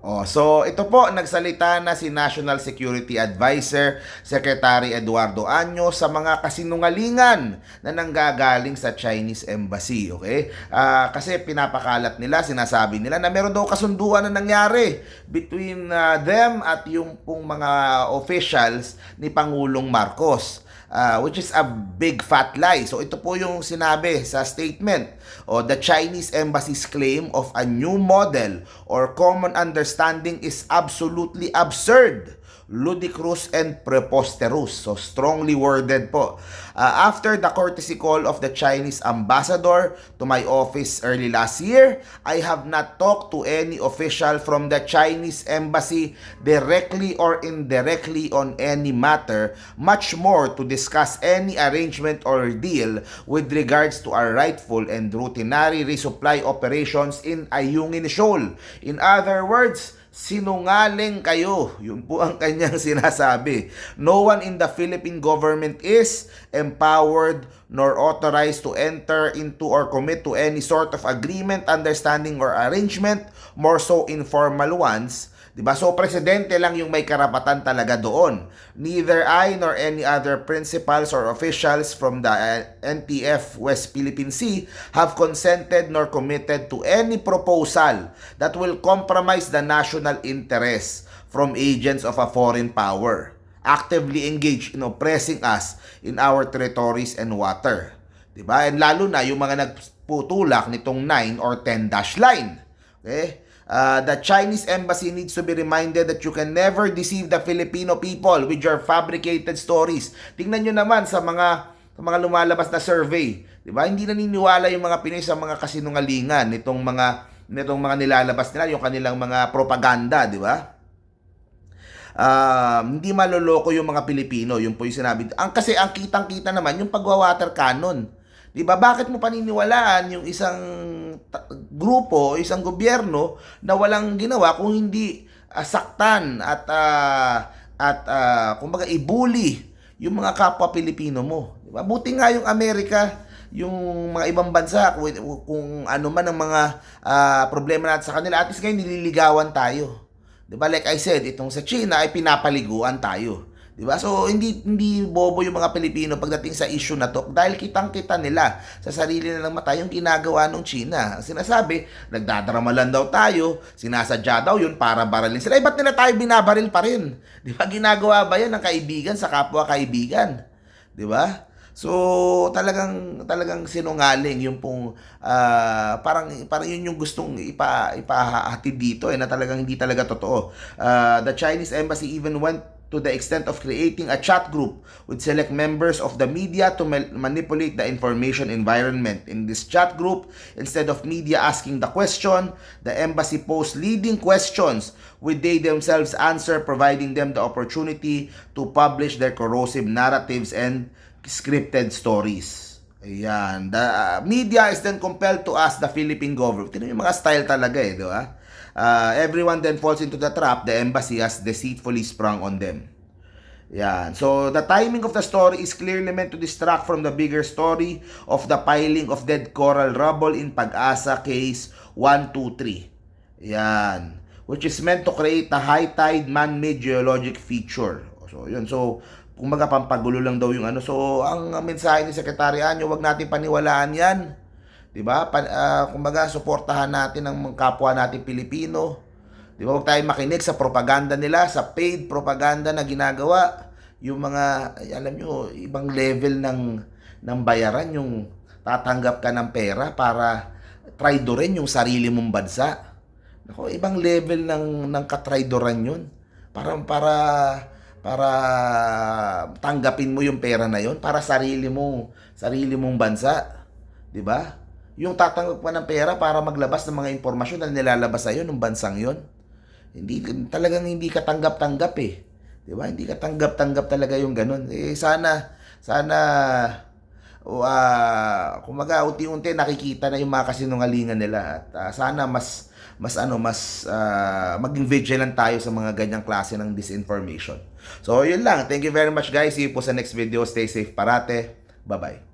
Oh, so ito po nagsalita na si National Security Advisor Secretary Eduardo Anyo sa mga kasinungalingan na nanggagaling sa Chinese Embassy, okay? Ah, kasi pinapakalat nila, sinasabi nila na meron daw kasunduan na nangyari between ah, them at yung pong mga officials ni Pangulong Marcos. Uh, which is a big fat lie. So ito po yung sinabi sa statement o the Chinese embassy's claim of a new model or common understanding is absolutely absurd ludicrous and preposterous. So strongly worded po. Uh, after the courtesy call of the Chinese ambassador to my office early last year, I have not talked to any official from the Chinese embassy directly or indirectly on any matter, much more to discuss any arrangement or deal with regards to our rightful and routinary resupply operations in Ayungin Shoal. In other words, sinungaling kayo. Yun po ang kanyang sinasabi. No one in the Philippine government is empowered nor authorized to enter into or commit to any sort of agreement, understanding, or arrangement, more so informal ones, Diba? So, presidente lang yung may karapatan talaga doon. Neither I nor any other principals or officials from the uh, NTF West Philippine Sea have consented nor committed to any proposal that will compromise the national interest from agents of a foreign power actively engaged in oppressing us in our territories and water. Diba? And lalo na yung mga nagputulak nitong 9 or 10 dash line. Okay? Uh, the Chinese embassy needs to be reminded that you can never deceive the Filipino people with your fabricated stories. Tingnan nyo naman sa mga sa mga lumalabas na survey, 'di ba? Hindi naniniwala yung mga Pinoy sa mga kasinungalingan nitong mga nitong mga nilalabas nila, yung kanilang mga propaganda, 'di ba? Uh, hindi maloloko yung mga Pilipino, yung po yung sinabi. Ang kasi ang kitang-kita naman yung pagwa-water cannon. 'Di ba? Bakit mo paniniwalaan yung isang grupo, isang gobyerno na walang ginawa kung hindi uh, saktan at uh, at uh, kumbaga ibuli yung mga kapwa Pilipino mo. 'Di ba? Buti nga yung Amerika, yung mga ibang bansa kung, kung ano man ang mga uh, problema natin sa kanila, at least ngayon nililigawan tayo. 'Di ba? Like I said, itong sa China ay pinapaliguan tayo. 'Di ba? So hindi hindi bobo yung mga Pilipino pagdating sa issue na to dahil kitang-kita nila sa sarili nilang mata yung ginagawa ng China. Sinasabi, nagdadrama lang daw tayo, sinasadya daw yun para baralin sila. Eh, ba't nila tayo binabaril pa rin? 'Di ba? Ginagawa ba yan ng kaibigan sa kapwa kaibigan? 'Di ba? So talagang talagang sinungaling yung pong uh, parang parang yun yung gustong ipa ipahatid dito eh na talagang hindi talaga totoo. Uh, the Chinese embassy even went to the extent of creating a chat group with select members of the media to ma- manipulate the information environment. In this chat group, instead of media asking the question, the embassy posts leading questions which they themselves answer, providing them the opportunity to publish their corrosive narratives and scripted stories. Ayan. The uh, media is then compelled to ask the Philippine government. Tignan yung mga style talaga eh, di ba? Uh, everyone then falls into the trap the embassy has deceitfully sprung on them. Yan. So, the timing of the story is clearly meant to distract from the bigger story of the piling of dead coral rubble in Pag-asa Case 123. Yan. Which is meant to create a high tide man-made geologic feature. So, yun. So, kumbaga pampagulo lang daw yung ano. So, ang mensahe ni Secretary Anyo, wag natin paniwalaan yan. 'Di ba? Uh, kumbaga suportahan natin ang kapwa natin Pilipino. 'Di ba? Huwag tayong makinig sa propaganda nila, sa paid propaganda na ginagawa. Yung mga alam nyo, ibang level ng ng bayaran yung tatanggap ka ng pera para traidorin yung sarili mong bansa. Nako, ibang level ng ng katraidoran 'yun. Para para para tanggapin mo yung pera na 'yon para sarili mo, sarili mong bansa. 'Di ba? Yung tatanggap pa ng pera para maglabas ng mga impormasyon na nilalabas sa'yo ng bansang yon. Hindi, talagang hindi katanggap-tanggap eh. Di ba? Hindi katanggap-tanggap talaga yung ganun. Eh, sana, sana, uh, kumaga, unti-unti nakikita na yung mga kasinungalingan nila. At uh, sana mas, mas ano, mas uh, maging vigilant tayo sa mga ganyang klase ng disinformation. So, yun lang. Thank you very much guys. See you po sa next video. Stay safe parate. Bye-bye.